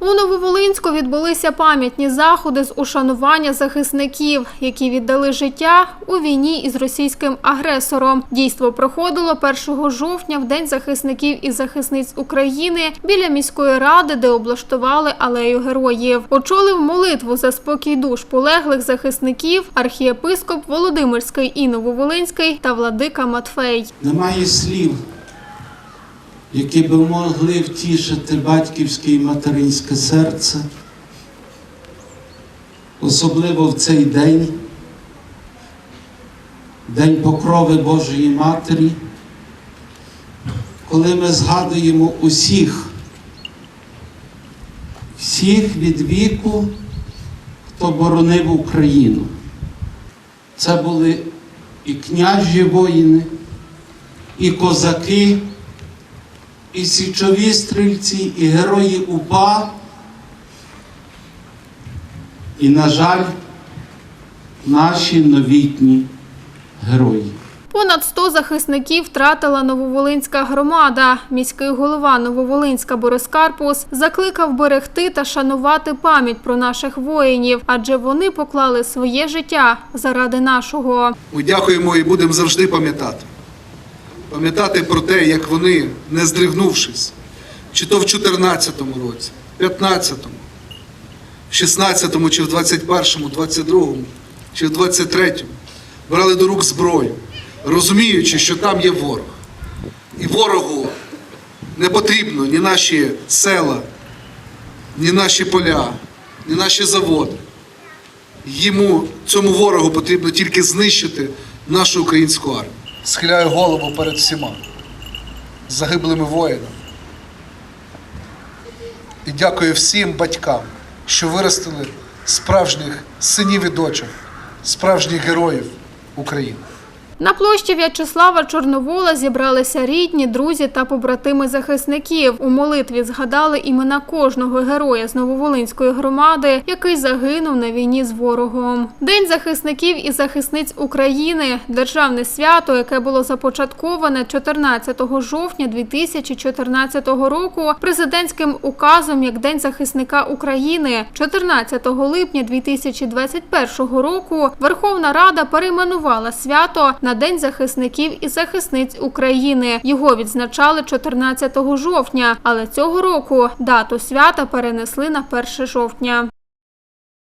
У Нововолинську відбулися пам'ятні заходи з ушанування захисників, які віддали життя у війні із російським агресором. Дійство проходило 1 жовтня в День захисників і захисниць України біля міської ради, де облаштували алею героїв. Очолив молитву за спокій душ полеглих захисників архієпископ Володимирський і Нововолинський та владика Матфей. Немає слів, які би могли втішити батьківське і материнське серце, особливо в цей день, День покрови Божої Матері, коли ми згадуємо усіх, всіх від віку, хто боронив Україну. Це були і княжі воїни, і козаки, і січові стрільці, і герої УПА. І, на жаль, наші новітні герої. Понад 100 захисників втратила Нововолинська громада. Міський голова Нововолинська Борис Карпус закликав берегти та шанувати пам'ять про наших воїнів, адже вони поклали своє життя заради нашого. Ми дякуємо і будемо завжди пам'ятати. Пам'ятати про те, як вони, не здригнувшись, чи то в 14-му році, 15-му, в 16-му, чи в 21-му, 22-му, чи в 23-му, брали до рук зброю, розуміючи, що там є ворог. І ворогу не потрібно ні наші села, ні наші поля, ні наші заводи. Йому, цьому ворогу потрібно тільки знищити нашу українську армію. Схиляю голову перед всіма загиблими воїнами. І дякую всім батькам, що виростили справжніх синів і дочок, справжніх героїв України. На площі В'ячеслава Чорновола зібралися рідні, друзі та побратими захисників. У молитві згадали імена кожного героя з Нововолинської громади, який загинув на війні з ворогом. День захисників і захисниць України державне свято, яке було започатковане 14 жовтня 2014 року президентським указом як День захисника України. 14 липня 2021 року Верховна Рада перейменувала свято на День захисників і захисниць України. Його відзначали 14 жовтня, але цього року дату свята перенесли на 1 жовтня.